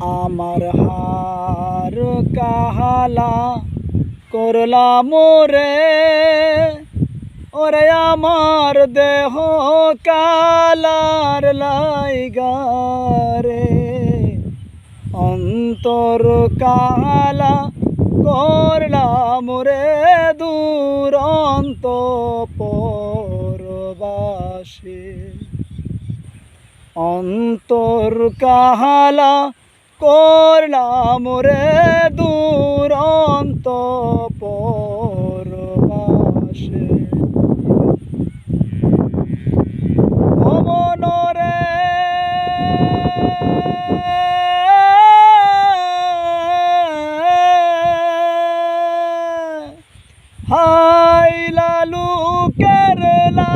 আমার হার কাহালা করলাম রে ওরে আমার দেহ কালার লাইগারে অন্তর কালা করলাম রে দুরন্ত পরবাসী। অন্তর কাহালা করলাম রে দুরন্ত পরবাসে। লালু কেরলা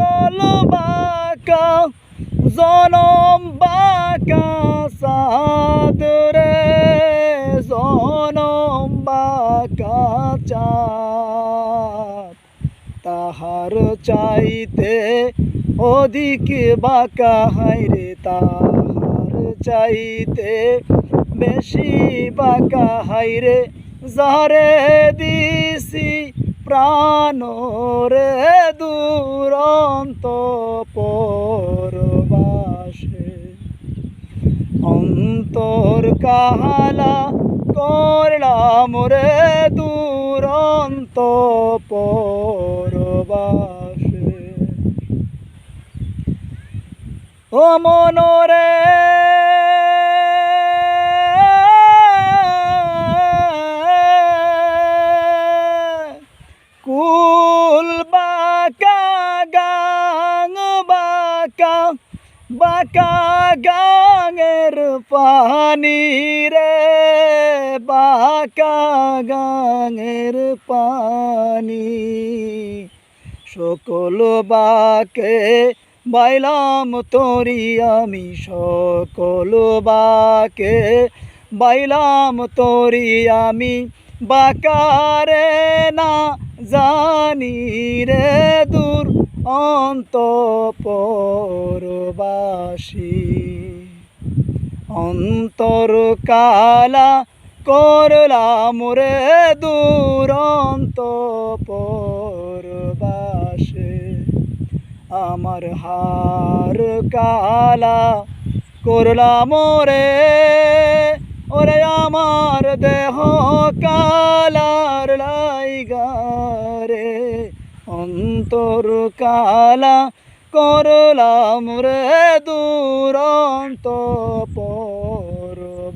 গল বাকা জনম বাকা সাদরে চাঁদ। তাহার চাইতে অধিক বাঁকা হাইরে তাহার চাইতে বেশি বাঁকা হাইরে যারে দিছি প্রাণ রে দুরন্ত পরবাসে। অন্তর কাহালা করলাম রে দুরন্ত পরবাসে ও মনরে বাকা গাঙের পানি রে, বাকা গাঙের পানি। সকল বাকে বাইলাম তোরি আমি, সকল বাকে বাইলাম তোরি আমি। বাকারে না জানি রে দূর অন্ত পরবাসী অন্তর কালা করলাম রে দুরন্ত পরবাসে আমার হার কালা করলাম রে, ওরে আমার দেহ অন্তর কালা করলাম রে দুরন্ত পরবাসে।